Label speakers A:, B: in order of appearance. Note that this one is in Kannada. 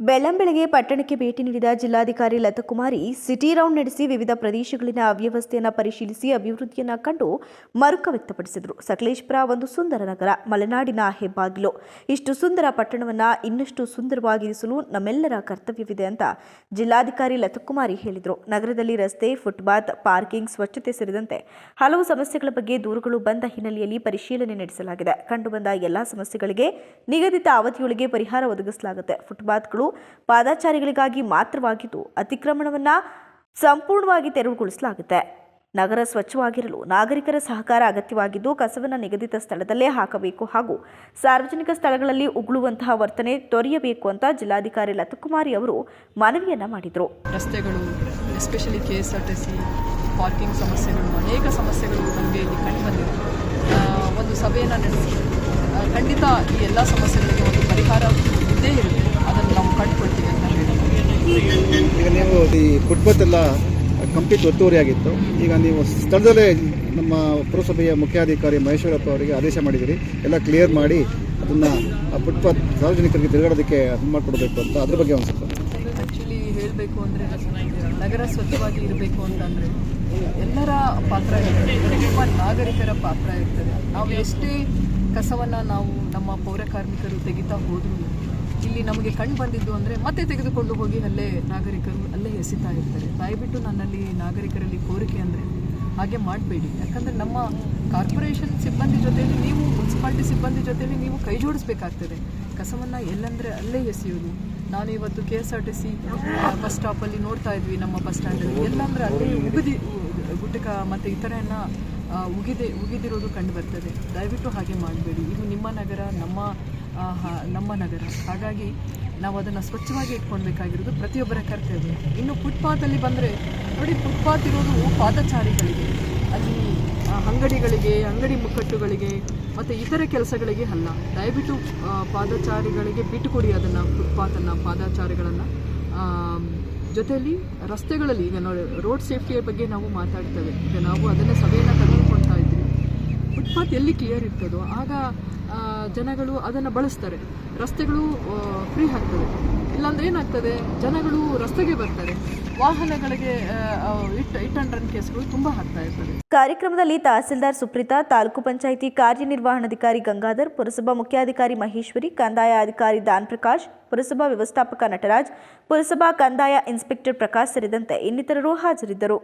A: ಬೆಳ್ಳಂಬೆಳಗ್ಗೆ ಪಟ್ಟಣಕ್ಕೆ ಭೇಟಿ ನೀಡಿದ ಜಿಲ್ಲಾಧಿಕಾರಿ ಲತಕುಮಾರಿ, ಸಿಟಿ ರೌಂಡ್ ನಡೆಸಿ ವಿವಿಧ ಪ್ರದೇಶಗಳಿನ ಅವ್ಯವಸ್ಥೆಯನ್ನು ಪರಿಶೀಲಿಸಿ ಅಭಿವೃದ್ಧಿಯನ್ನು ಕಂಡು ಮರುಕ ವ್ಯಕ್ತಪಡಿಸಿದರು. ಸಕಲೇಶ್ಪುರ ಒಂದು ಸುಂದರ ನಗರ, ಮಲೆನಾಡಿನ ಹೆಬ್ಬಾಗಿಲು. ಇಷ್ಟು ಸುಂದರ ಪಟ್ಟಣವನ್ನು ಇನ್ನಷ್ಟು ಸುಂದರವಾಗಿರಿಸಲು ನಮ್ಮೆಲ್ಲರ ಕರ್ತವ್ಯವಿದೆ ಅಂತ ಜಿಲ್ಲಾಧಿಕಾರಿ ಲತಕುಮಾರಿ ಹೇಳಿದರು. ನಗರದಲ್ಲಿ ರಸ್ತೆ, ಫುಟ್ಪಾತ್, ಪಾರ್ಕಿಂಗ್ ಸ್ವಚ್ಛತೆ ಸೇರಿದಂತೆ ಹಲವು ಸಮಸ್ಯೆಗಳ ಬಗ್ಗೆ ದೂರುಗಳು ಬಂದ ಹಿನ್ನೆಲೆಯಲ್ಲಿ ಪರಿಶೀಲನೆ ನಡೆಸಲಾಗಿದೆ. ಕಂಡುಬಂದ ಎಲ್ಲಾ ಸಮಸ್ಯೆಗಳಿಗೆ ನಿಗದಿತ ಅವಧಿಯೊಳಗೆ ಪರಿಹಾರ ಒದಗಿಸಲಾಗುತ್ತೆ. ಫುಟ್ಪಾತ್ಗಳು ಪಾದಾಚಾರಿಗಳಿಗಾಗಿ ಮಾತ್ರವಾಗಿದ್ದು ಅತಿಕ್ರಮಣವನ್ನ ಸಂಪೂರ್ಣವಾಗಿ ತೆರವುಗೊಳಿಸಲಾಗುತ್ತೆ. ನಗರ ಸ್ವಚ್ಛವಾಗಿರಲು ನಾಗರಿಕರ ಸಹಕಾರ ಅಗತ್ಯವಾಗಿದ್ದು ಕಸವನ್ನು ನಿಗದಿತ ಸ್ಥಳದಲ್ಲೇ ಹಾಕಬೇಕು ಹಾಗೂ ಸಾರ್ವಜನಿಕ ಸ್ಥಳಗಳಲ್ಲಿ ಉಗುಳುವಂತಹ ವರ್ತನೆ ತೊರೆಯಬೇಕು ಅಂತ ಜಿಲ್ಲಾಧಿಕಾರಿ ಲತಕುಮಾರಿ ಅವರು ಮನವಿಯನ್ನ ಮಾಡಿದರು.
B: ರಸ್ತೆಗಳು ಎಸ್ಪೆಷಲಿ ಕೆಎಸ್ಆರ್ಟಿಸಿ ಪಾರ್ಕಿಂಗ್ ಸಮಸ್ಯೆಗಳು, ಅನೇಕ ಸಮಸ್ಯೆಗಳು ನಮಗೆ ಇಲ್ಲಿ ಕಂಡುಬಂದಿವೆ ಒಂದು ಸಭೆಯನ್ನು ನಡೆಸಿ ಖಂಡಿತ ಈ ಎಲ್ಲ ಸಮಸ್ಯೆಗಳಿಗೆ ಒಂದು ಪರಿಹಾರ ಇದ್ದೇ ಇರುತ್ತೆ ನಾವು ಕಂಡುಕೊಳ್ತೀವಿ ಅಂತ ಹೇಳಿ
C: ಈಗ ನೀವು ಈ ಫುಟ್ಪಾತ್ ಎಲ್ಲ ಕಂಪ್ಲೀಟ್ ಒತ್ತುವರಿ ಆಗಿತ್ತು. ಈಗ ನೀವು ಸ್ಥಳದಲ್ಲೇ ನಮ್ಮ ಪುರಸಭೆಯ ಮುಖ್ಯಾಧಿಕಾರಿ ಮಹೇಶ್ವರಪ್ಪ ಅವರಿಗೆ ಆದೇಶ ಮಾಡಿದ್ದೀರಿ ಎಲ್ಲ ಕ್ಲಿಯರ್ ಮಾಡಿ ಅದನ್ನು ಆ ಫುಟ್ಪಾತ್ ಸಾರ್ವಜನಿಕರಿಗೆ ತಿರುಗಾಡೋದಕ್ಕೆ ಅದು ಮಾಡಿಕೊಡ್ಬೇಕು ಅಂತ ಅದ್ರ ಬಗ್ಗೆ ಒಂದು ಸ್ವಲ್ಪ.
B: ಆ್ಯಕ್ಚುಲಿ ಹೇಳಬೇಕು ಅಂದರೆ ನಗರ ಸ್ವಚ್ಛವಾಗಿ ಇರಬೇಕು ಅಂತಂದರೆ ಎಲ್ಲರ ಪಾತ್ರ ಇರ್ತದೆ ನಾಗರಿಕರ ಪಾತ್ರ ಇರ್ತದೆ. ನಾವು ಎಷ್ಟೇ ಕಸವನ್ನು ನಾವು ನಮ್ಮ ಪೌರ ಕಾರ್ಮಿಕರು ತೆಗಿತಾ ಹೋದರೂ ಇಲ್ಲಿ ನಮಗೆ ಕಂಡು ಬಂದಿದ್ದು ಅಂದರೆ ಮತ್ತೆ ತೆಗೆದುಕೊಂಡು ಹೋಗಿ ಅಲ್ಲೇ ನಾಗರಿಕರು ಎಸಿತಾ ಇರ್ತಾರೆ ದಯವಿಟ್ಟು ನನ್ನಲ್ಲಿ ನಾಗರಿಕರಲ್ಲಿ ಕೋರಿಕೆ ಅಂದರೆ ಹಾಗೆ ಮಾಡಬೇಡಿ. ಯಾಕಂದರೆ ನಮ್ಮ ಕಾರ್ಪೊರೇಷನ್ ಸಿಬ್ಬಂದಿ ಜೊತೆಯಲ್ಲಿ ನೀವು ಮುನ್ಸಿಪಾಲ್ಟಿ ಸಿಬ್ಬಂದಿ ಜೊತೆಯಲ್ಲಿ ನೀವು ಕೈ ಜೋಡಿಸ್ಬೇಕಾಗ್ತದೆ. ಕಸವನ್ನು ಎಲ್ಲಂದರೆ ಅಲ್ಲೇ ಎಸೆಯೋದು ನಾನು ಇವತ್ತು K S R T C bus ಸ್ಟಾಪಲ್ಲಿ ನೋಡ್ತಾ ಇದ್ವಿ ನಮ್ಮ ಬಸ್ ಸ್ಟ್ಯಾಂಡಲ್ಲಿ ಎಲ್ಲಂದ್ರೆ ಅಲ್ಲಿ ಉಗಿದಿ ಗುಟಕ ಮತ್ತು ಇತರೆಯನ್ನ ಉಗಿದೆ, ಉಗಿದಿರೋದು ಕಂಡು ಬರ್ತದೆ. ದಯವಿಟ್ಟು ಹಾಗೆ ಮಾಡಬೇಡಿ. ಇದು ನಿಮ್ಮ ನಗರ, ನಮ್ಮ ನಮ್ಮ ನಗರ. ಹಾಗಾಗಿ ನಾವು ಅದನ್ನು ಸ್ವಚ್ಛವಾಗಿ ಇಟ್ಕೊಳ್ಬೇಕಾಗಿರೋದು ಪ್ರತಿಯೊಬ್ಬರ ಕರ್ತವ್ಯ. ಇನ್ನು ಫುಟ್ಪಾತಲ್ಲಿ ಬಂದರೆ ನೋಡಿ ಫುಟ್ಪಾತ್ ಇರೋದು ಪಾದಚಾರಿಗಳಿಗೆ. ಅಲ್ಲಿ ಅಂಗಡಿಗಳಿಗೆ, ಅಂಗಡಿ ಮುಕ್ಕಟ್ಟುಗಳಿಗೆ ಮತ್ತು ಇತರೆ ಕೆಲಸಗಳಿಗೆ ಅಲ್ಲ. ದಯವಿಟ್ಟು ಪಾದಚಾರಿಗಳಿಗೆ ಬಿಟ್ಟುಕೊಡಿ ಅದನ್ನು, ಫುಟ್ಪಾತನ್ನು, ಪಾದಚಾರಿಗಳನ್ನು. ಜೊತೆಯಲ್ಲಿ ರಸ್ತೆಗಳಲ್ಲಿ ಈಗ ನೋಡಿ ರೋಡ್ ಸೇಫ್ಟಿಯ ಬಗ್ಗೆ ನಾವು ಮಾತಾಡ್ತೇವೆ. ಈಗ ನಾವು ಅದನ್ನು ಸಭೆಯನ್ನು ಫುಟ್ಪಾತ್ ಎಲ್ಲಿ ಕ್ಲಿಯರ್ ಇರ್ತದೋ, ಆಗ ಜನಗಳು ಅದನ್ನು ಬಳಸ್ತಾರೆ. ರಸ್ತೆಗಳು ಫ್ರೀ ಆಗ್ತದೆ. ಇಲ್ಲಾಂದ್ರೆ ಏನಾಗ್ತದೆ? ಜನಗಳು ರಸ್ತೆಗೆ ಬರ್ತಾರೆ. ವಾಹನಗಳಿಗೆ ಇಟ್ ಇಟ್ ಅಂಡ್ ರನ್ ಕೇಸ್ಗಳು ತುಂಬ ಆಗ್ತಾ ಇರ್ತದೆ.
A: ಕಾರ್ಯಕ್ರಮದಲ್ಲಿ ತಹಸೀಲ್ದಾರ್ ಸುಪ್ರೀತಾ, ತಾಲೂಕು ಪಂಚಾಯಿತಿ ಕಾರ್ಯನಿರ್ವಹಣಾಧಿಕಾರಿ ಗಂಗಾಧರ್, ಪುರಸಭಾ ಮುಖ್ಯಾಧಿಕಾರಿ ಮಹೇಶ್ವರಿ, ಕಂದಾಯ ಅಧಿಕಾರಿ ದಾನ್ ಪ್ರಕಾಶ್ ಪುರಸಭಾ ವ್ಯವಸ್ಥಾಪಕ ನಟರಾಜ್, ಪುರಸಭಾ ಕಂದಾಯ ಇನ್ಸ್ಪೆಕ್ಟರ್ ಪ್ರಕಾಶ್ ಸೇರಿದಂತೆ ಇನ್ನಿತರರು ಹಾಜರಿದ್ದರು.